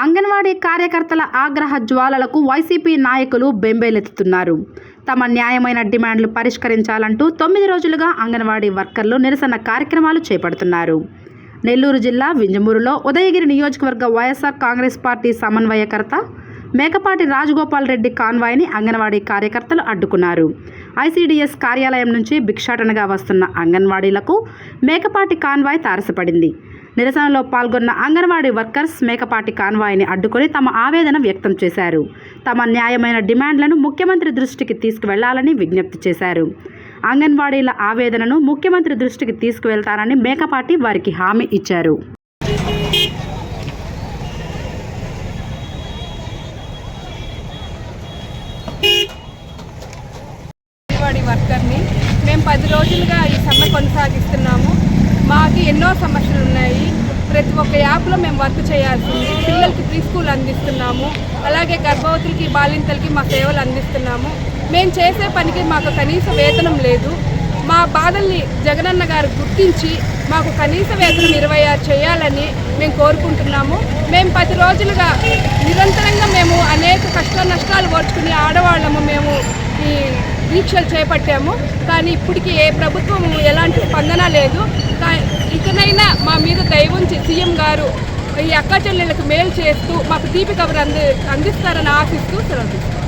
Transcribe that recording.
అంగన్వాడీ కార్యకర్తల ఆగ్రహ జ్వాలలకు వైసీపీ నాయకులు బెంబేలెత్తుతున్నారు. తమ న్యాయమైన డిమాండ్లు పరిష్కరించాలంటూ తొమ్మిది రోజులుగా అంగన్వాడీ వర్కర్లు నిరసన కార్యక్రమాలు చేపడుతున్నారు. నెల్లూరు జిల్లా వింజమూరులో ఉదయగిరి నియోజకవర్గ వైఎస్ఆర్ కాంగ్రెస్ పార్టీ సమన్వయకర్త మేకపాటి రాజగోపాల్ రెడ్డి కాన్వాయ్ని అంగన్వాడీ కార్యకర్తలు అడ్డుకున్నారు. ఐసీడీఎస్ కార్యాలయం నుంచి భిక్షాటనగా వస్తున్న అంగన్వాడీలకు మేకపాటి కాన్వాయ్ తారసపడింది. నిరసనలో పాల్గొన్న అంగన్వాడీ వర్కర్స్ మేకపాటి కాన్వాయ్ని అడ్డుకొని తమ ఆవేదన వ్యక్తం చేశారు. తమ న్యాయమైన డిమాండ్లను ముఖ్యమంత్రి దృష్టికి తీసుకువెళ్ళాలని విజ్ఞప్తి చేశారు. అంగన్వాడీల ఆవేదనను ముఖ్యమంత్రి దృష్టికి తీసుకువెళ్తానని మేకపాటి వారికి హామీ ఇచ్చారు. అంగన్వాడీ వర్కర్ని. మేము పది రోజులుగా ఈ సమ్మె కొనసాగిస్తున్నాము. మాకు ఎన్నో సమస్యలు ఉన్నాయి. ప్రతి ఒక్క యాప్లో మేము వర్క్ చేయాల్సింది. పిల్లలకి ప్రీ స్కూల్ అందిస్తున్నాము. అలాగే గర్భవతులకి బాలింతలకి మా సేవలు అందిస్తున్నాము. మేము చేసే పనికి మాకు కనీస వేతనం లేదు. మా బాధల్ని జగనన్న గారు గుర్తించి మాకు కనీస వేతనం ఇరవై ఆరు చేయాలని మేము కోరుకుంటున్నాము. మేము పది రోజులుగా నిరంతరంగా మేము అనేక కష్ట నష్టాలు ఓర్చుకుని ఆడవాళ్ళము. మేము ఈ దీక్షలు చేపట్టాము కానీ ఇప్పటికీ ఏ ప్రభుత్వం ఎలాంటి స్పందన లేదు కా- ఇకనైనా మా మీద దయ సీఎం గారు ఈ అక్క చెల్లెళ్ళకు మేలు చేస్తూ మాకు దీపిక అంది అందిస్తారని ఆశిస్తూ సెలవు తీసుకుంటాం.